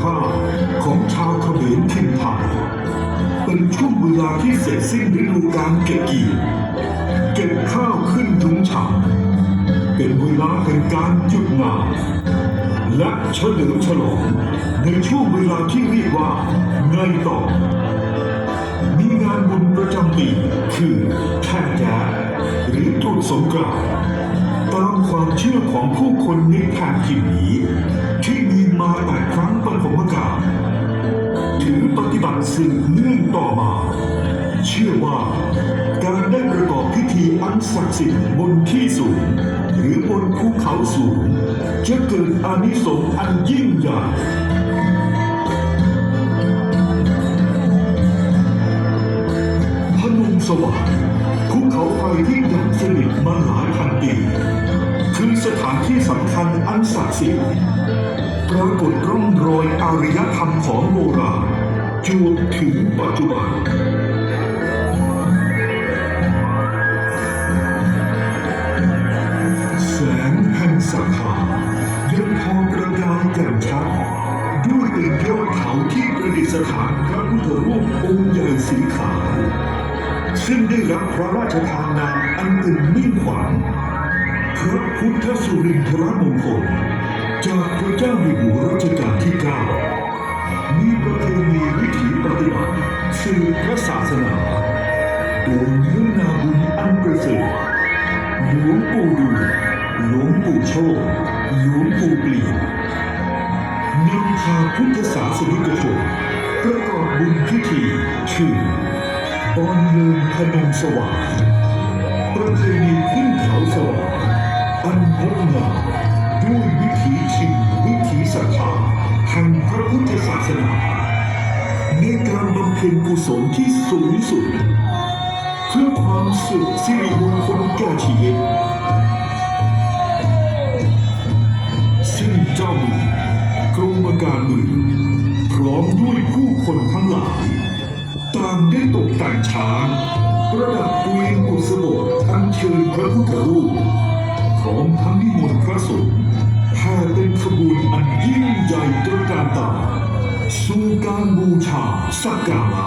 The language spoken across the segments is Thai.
ผ้าของชาวเขมรทินไทยเป็นช่วงเวลาที่เสร็จสิ้นฤดูกาลเก็บเกี่ยวเก็บข้าวขึ้นยุ้งฉางเป็นเวลาแห่งการหยุดงานและเฉลิมฉลองในช่วงเวลาที่เรียกว่าไงต่อมีงานบุญประจำปีคือแท่แย้หรือตรุษสงกรานต์ตามความเชื่อของผู้คนในแผ่นดินนี้ที่มีมาแต่ค สืบเนื่องต่อมา เชื่อว่าการได้ประกอบพิธีอันศักดิ์สิทธิ์บนที่สูง หรือบนภูเขาสูง จะเกิดอานิสงส์อันยิ่งใหญ่พนมสว่างภูเขาไฟที่ดับสนิทมาหลายพันปีคือสถานที่สำคัญอันศักดิ์สิทธิ์ปรากฏร่องรอยอารยธรรมของโบราณ จวบถึงปัจจุบันแสงแห่งศรัทธายังพอประกายแจ่มชัดด้วยเป็นยอดเขาที่ประดิษฐานพระพุทธรูปองค์ใหญ่สีขาวซึ่งได้รับพระราชทานนามอันเป็นมิ่งขวัญพระพุทธสุรินทรมงคลจากพระเจ้าอยู่หัวรัชกาลที่9 ฏิบัติสืบพระศาสนา โดยเนื้อนาบุญอันประเสริฐหลวงปู่ดูหลวงปู่โชคหลวงปู่เปลี่ยนนำพาพุทธศาสนิกชนประกอบบุญพิธีชื่อออนเลินพนมสว่างประเพณีขึ้นเขาสว่างอันงดงามด้วยวิถีชินวิถีศรัทธาแห่งพระพุทธศาสนา ในการบำเพ็ญกุศลที่สูงสุด เพื่อความสุขสิริมงคลแก่ชีวิตซึ่งเจ้ามือกรมการมือพร้อมด้วยผู้คนทั้งหลายต่างได้ตกแต่งช้างประดับเวียนบุษบกอัญเชิญพระพุทธรูปพร้อมทั้งนิมนต์พระสงฆ์แห่เป็นขบวนอันยิ่งใหญ่ตระการตา စူကံဘူချာစက္ကလာ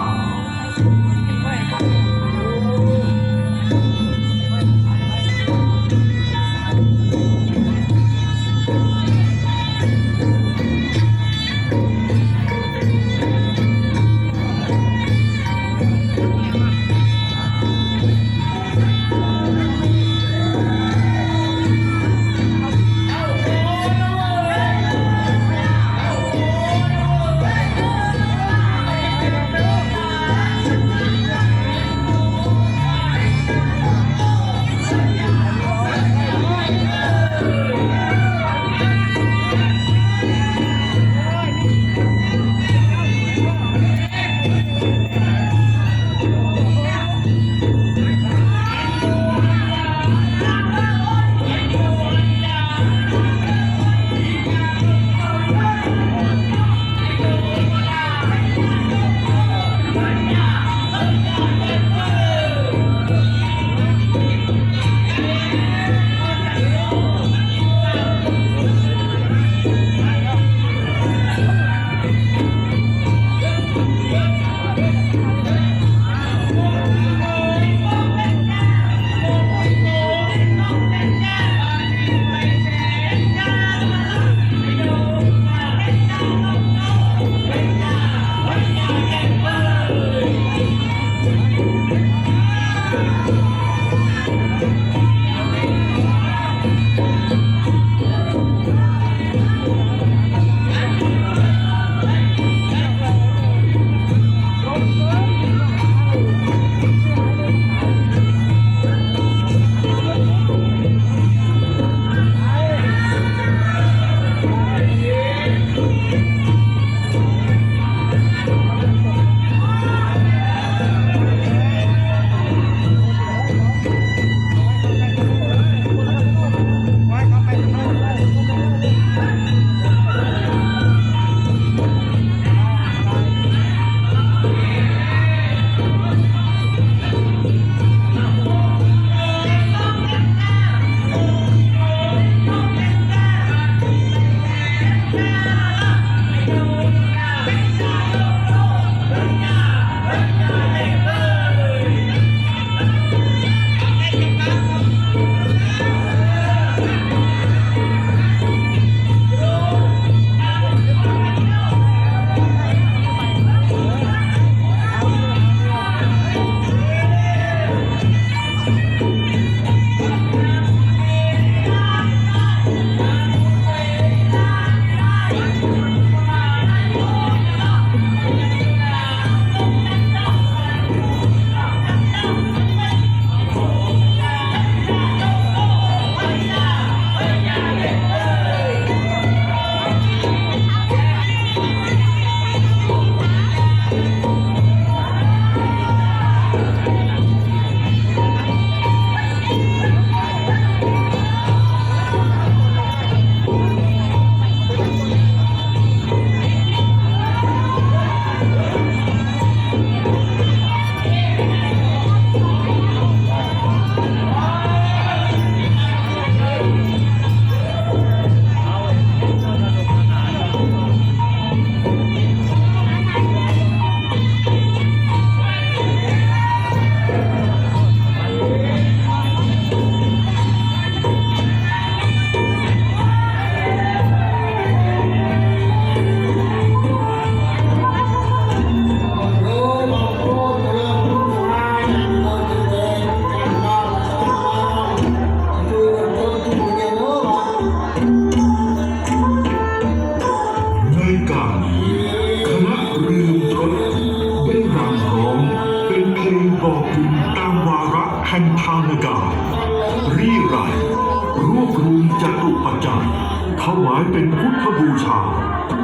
พุทธบูชา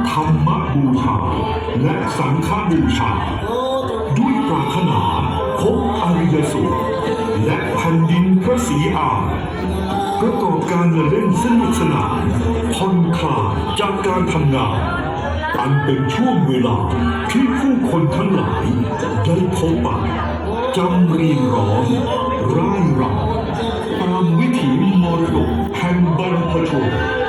ธรรมบูชา และสังฆบูชา ด้วยปรารถนาพบอริยสุขและแผ่นดินพระศรีอานประกอบการละเล่นสนุกสนานผ่อนคลายจากการทำงานอันเป็นช่วงเวลาที่ผู้คนทั้งหลาย ได้พบปะจำเรียงร้องร่ายรำตามวิถีมรดกแห่งบรรพชน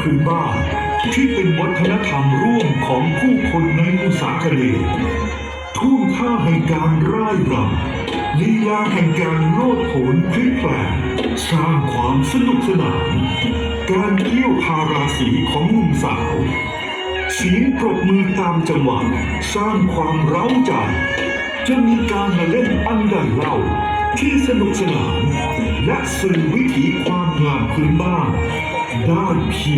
พื้นบ้านที่เป็นวัฒนธรรมร่วมของผู้คนในอุษาคเนย์ท่วงท่าแห่งการร่ายรำลีลาแห่งการโลดโผนพลิกแปลงสร้างความสนุกสนาน การเที่ยวพาราสีของหนุ่มสาวเสียงปรบมือตามจังหวะสร้างความเร้าใจจะมีการมาเล่นอันใดเล่าที่สนุกสนาน และสื่อวิถีความงามพื้นบ้าน ได้เพี